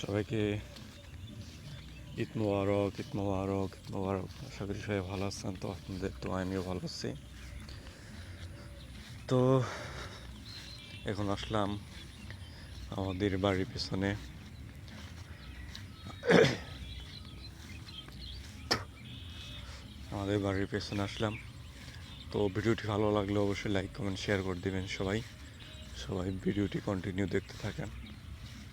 সবাইকে ঈদ মোবারক ঈদ মোবারক ঈদ মোবারক। আশা করি সবাই ভালো আছেন, তো আপনাদের তো আমিও ভালো আছি। তো এখন আসলাম আমাদের বাড়ির পেছনে। আমাদের বাড়ির পেছনে আসলাম। তো ভিডিওটি ভালো লাগলে অবশ্যই লাইক কমেন্ট শেয়ার করে দেবেন সবাই। সবাই ভিডিওটি কন্টিনিউ দেখতে থাকেন।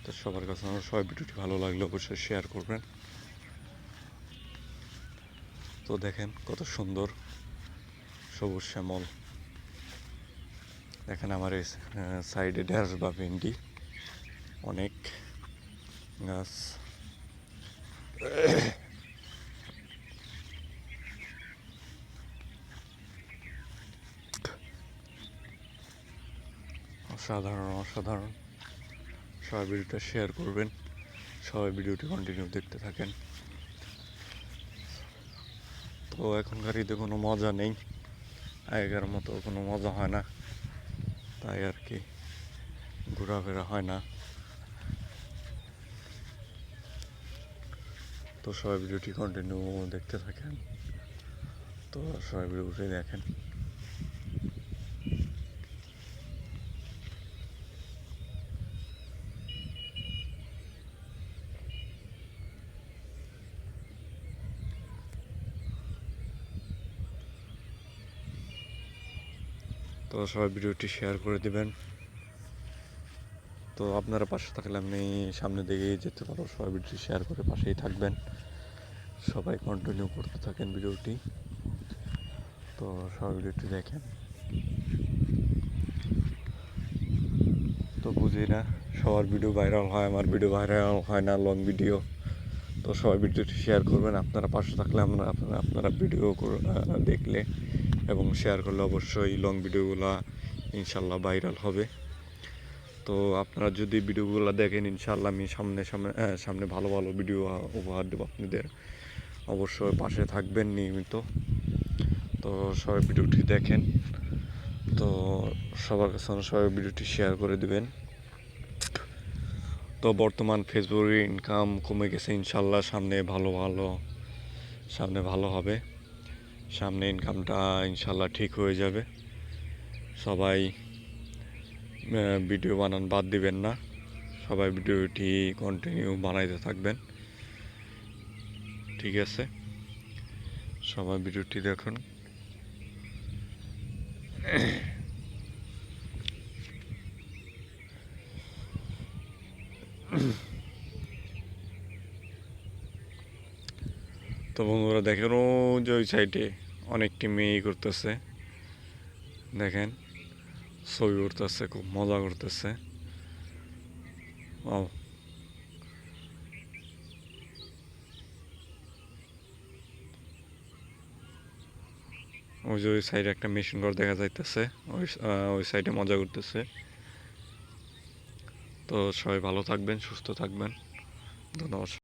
তো সবার কাছে আমার সবাই ভিডিওটি ভালো লাগলে অবশ্যই শেয়ার করবেন। তো দেখেন কত সুন্দর সবুজ শ্যামল। দেখেন আমার এই সাইডে ঢেঁড়স বা ভেন্ডি, অনেক গাছ। অসাধারণ অসাধারণ। সবাই ভিডিওটা শেয়ার করবেন। সবাই ভিডিওটি কন্টিনিউ দেখতে থাকেন। তো এখনকার ঈদে কোনো মজা নেই। আগেকার মতো কোনো মজা হয় না। তাই আর কি, ঘোরাফেরা হয় না। তো সবাই ভিডিওটি কন্টিনিউ দেখতে থাকেন। তো সবাই ভিডিওটি দেখেন। তো সবাই ভিডিওটি শেয়ার করে দিবেন। তো আপনারা পাশে থাকলে আমি সামনে দিকেই যেতে পারব। সবাই ভিডিওটি শেয়ার করে পাশেই থাকবেন। সবাই কন্টিনিউ করতে থাকেন ভিডিওটি। তো সবাই ভিডিওটি দেখেন। তো বুঝি না, সবার ভিডিও ভাইরাল হয়, আমার ভিডিও ভাইরাল হয় না লং ভিডিও তো সবাই ভিডিওটি শেয়ার করবেন। আপনারা পাশে থাকলে আপনারা আপনারা ভিডিও দেখলে এবং শেয়ার করলে অবশ্যই লং ভিডিওগুলো ইনশাল্লাহ ভাইরাল হবে। তো আপনারা যদি ভিডিওগুলো দেখেন ইনশাল্লাহ আমি সামনে সামনে সামনে ভালো ভালো ভিডিও উপহার দেবো আপনাদের। অবশ্যই পাশে থাকবেন নিয়মিত। তো সবাই ভিডিওটি দেখেন। তো সবার কাছে সবাই ভিডিওটি শেয়ার করে দিবেন। তো বর্তমান ফেসবুকের ইনকাম কমে গেছে ইনশাল্লাহ সামনে ভালো ভালো, সামনে ভালো হবে। সামনে ইনকামটা ইনশাল্লাহ ঠিক হয়ে যাবে। সবাই ভিডিও বানান বাদ দিবেন না। সবাই ভিডিওটি কন্টিনিউ বানাইতে থাকবেন। ঠিক আছে? সবাই ভিডিওটি দেখুন। তো বন্ধুরা দেখেন ও যে ওই সাইডে অনেকটি মেয়ে করতেছে দেখেন, ছবি উঠতেছে, খুব মজা করতেছে। ও ওই যে ওই সাইডে একটা মেশিন ঘর দেখা যাইতেছে, ওই ওই সাইডে মজা করতেছে। তো সবাই ভালো থাকবেন, সুস্থ থাকবেন। ধন্যবাদ।